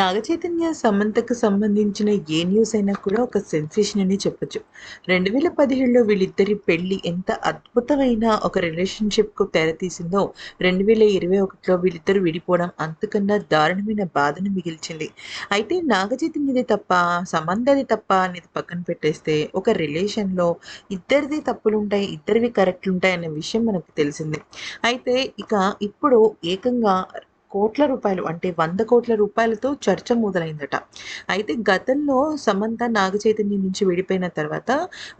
నాగచైతన్య సమంతకు సంబంధించిన ఏ న్యూస్ అయినా కూడా ఒక సెన్సేషన్ అని చెప్పొచ్చు. రెండు వేల పదిహేడులో వీళ్ళిద్దరి పెళ్ళి ఎంత అద్భుతమైన ఒక రిలేషన్షిప్కు తెరతీసిందో రెండు వేల ఇరవై ఒకటిలో వీళ్ళిద్దరు విడిపోవడం అంతకన్నా దారుణమైన బాధను మిగిల్చింది. అయితే నాగచైతన్యది తప్ప సమంతది తప్ప అనేది పక్కన పెట్టేస్తే ఒక రిలేషన్లో ఇద్దరిది తప్పులు ఉంటాయి ఇద్దరివి కరెక్ట్లు ఉంటాయి అనే విషయం మనకు తెలిసింది. అయితే ఇక ఇప్పుడు ఏకంగా కోట్ల రూపాయలు అంటే వంద కోట్ల రూపాయలతో చర్చ మొదలైందట. అయితే గతంలో సమంత నాగచైతన్యం నుంచి విడిపోయిన తర్వాత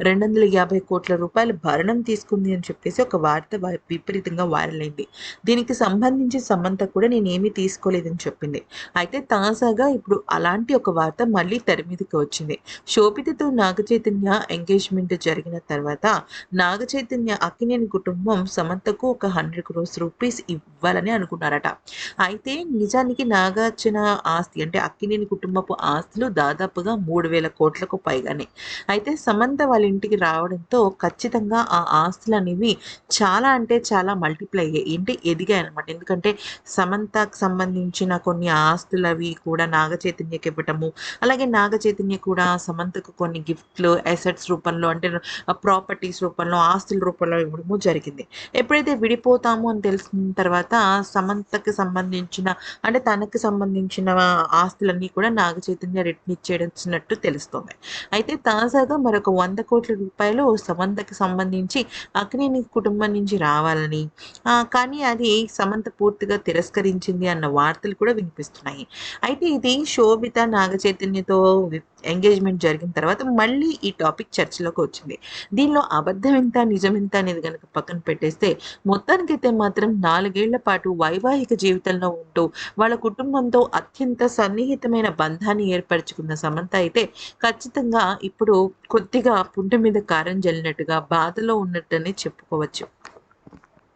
రెండు వందల యాభై కోట్ల రూపాయల భరణం తీసుకుంది అని చెప్పేసి ఒక వార్త విపరీతంగా వైరల్ అయింది. దీనికి సంబంధించి సమంత కూడా నేనేమీ తీసుకోలేదని చెప్పింది. అయితే తాజాగా ఇప్పుడు అలాంటి ఒక వార్త మళ్ళీ తెర మీదకి వచ్చింది. శోభితతో నాగచైతన్య ఎంగేజ్మెంట్ జరిగిన తర్వాత నాగచైతన్య అక్కినేని కుటుంబం సమంతకు ఒక హండ్రెడ్ క్రోర్స్ రూపీస్ ఇవ్వాలని అనుకున్నారట. అయితే నిజానికి నాగార్జున ఆస్తి అంటే అక్కినేని కుటుంబపు ఆస్తులు దాదాపుగా మూడు వేల కోట్లకు పైగానే. అయితే సమంత వాళ్ళ ఇంటికి రావడంతో ఖచ్చితంగా ఆ ఆస్తులు అనేవి చాలా అంటే చాలా మల్టిప్లై అయ్యాయి. ఏంటి? ఎదిగాయి అనమాట ఎందుకంటే సమంతకు సంబంధించిన కొన్ని ఆస్తులు అవి కూడా నాగ చైతన్యకి ఇవ్వటము అలాగే నాగ చైతన్య కూడా సమంతకు కొన్ని గిఫ్ట్లు అసెట్స్ రూపంలో అంటే ప్రాపర్టీస్ రూపంలో ఆస్తుల రూపంలో ఇవ్వడము జరిగింది. ఎప్పుడైతే విడిపోతాము అని తెలిసిన తర్వాత సమంతకి సంబంధించిన అంటే తనకు సంబంధించిన ఆస్తులన్నీ కూడా నాగ చైతన్య రిటర్న్ ఇచ్చేసినట్టు తెలుస్తోంది. అయితే తాజాగా మరొక వంద కోట్ల రూపాయలు సమంతకు సంబంధించి అగ్నిని కుటుంబం నుంచి రావాలని కానీ అది సమంత పూర్తిగా తిరస్కరించింది అన్న వార్తలు కూడా వినిపిస్తున్నాయి. అయితే ఇది శోభిత నాగ చైతన్యతో ఎంగేజ్మెంట్ జరిగిన తర్వాత మళ్ళీ ఈ టాపిక్ చర్చలోకి వచ్చింది. దీనిలో అబద్ధం ఎంత నిజం ఎంత అనేది కనుక పక్కన పెట్టేస్తే మొత్తానికైతే మాత్రం నాలుగేళ్ళ పాటు వైవాహిక జీవితంలో ఉంటూ వాళ్ళ కుటుంబంతో అత్యంత సన్నిహితమైన బంధాన్ని ఏర్పరచుకున్న సమంత అయితే ఖచ్చితంగా ఇప్పుడు కొద్దిగా పుంట మీద కారం జల్లినట్టుగా బాధలో ఉన్నట్టని చెప్పుకోవచ్చు.